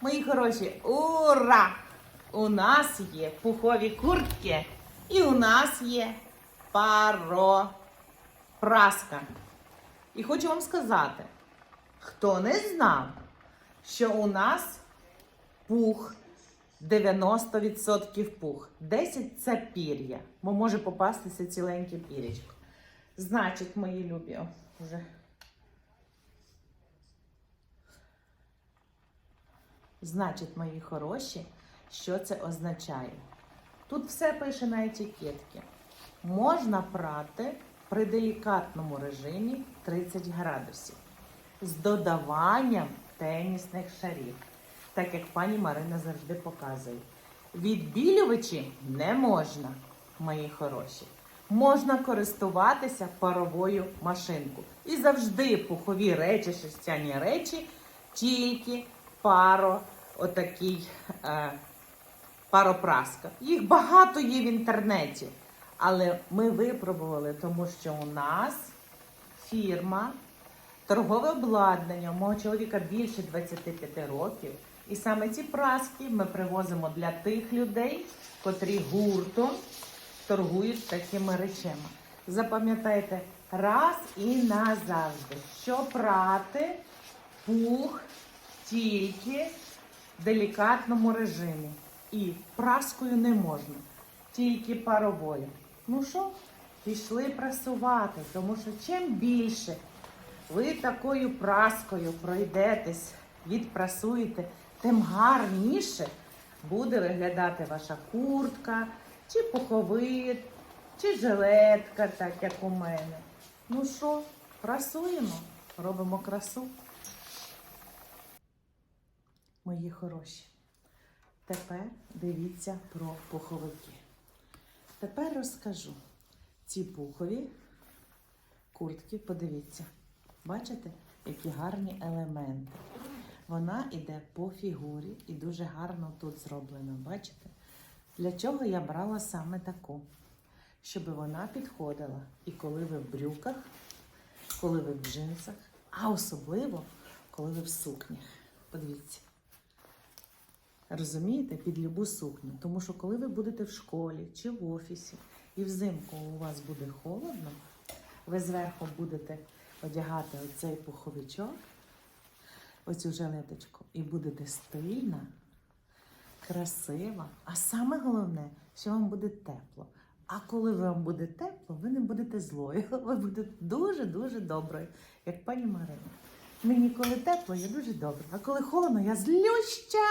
Мої хороші, ура! У нас є пухові куртки і у нас є паропраска. І хочу вам сказати, хто не знав, що у нас пух 90% пух. 10 це пір'я, бо може попастися ціленьке пірячко. Значить, мої любі, вже. Значить, мої хороші, що це означає? Тут все пише на етикетці. Можна прати при делікатному режимі 30 градусів з додаванням тенісних шарів, так як пані Марина завжди показує. Відбілювачі не можна, мої хороші. Можна користуватися паровою машинкою. І завжди пухові речі, шерстяні речі, тільки паро, отакий е, паропраска. Їх багато є в інтернеті. Але ми випробували, тому що у нас фірма, торгове обладнання. У мого чоловіка більше 25 років. І саме ці праски ми привозимо для тих людей, котрі гуртом торгують такими речами. Запам'ятайте раз і назавжди, що прати пух тільки в делікатному режимі. І праскою не можна, тільки паровою. Ну що, пішли прасувати, тому що чим більше ви такою праскою пройдетесь, відпрасуєте, тим гарніше буде виглядати ваша куртка, чи пуховик, чи жилетка, так як у мене. Ну що, прасуємо, робимо красу. Мої хороші. Тепер дивіться про пуховики. Тепер розкажу. Ці пухові куртки, подивіться. Бачите, які гарні елементи. Вона йде по фігурі і дуже гарно тут зроблено. Бачите? Для чого я брала саме таку? Щоб вона підходила і коли ви в брюках, коли ви в джинсах, а особливо, коли ви в сукнях. Подивіться. Розумієте, під любу сукню. Тому що коли ви будете в школі чи в офісі, і взимку у вас буде холодно, ви зверху будете одягати оцей пуховичок, оцю жилеточку, і будете стильна, красива. А саме головне, що вам буде тепло. А коли вам буде тепло, ви не будете злою. Ви будете дуже-дуже доброю, як пані Марина. Мені коли тепло, я дуже добра. А коли холодно, я злюща.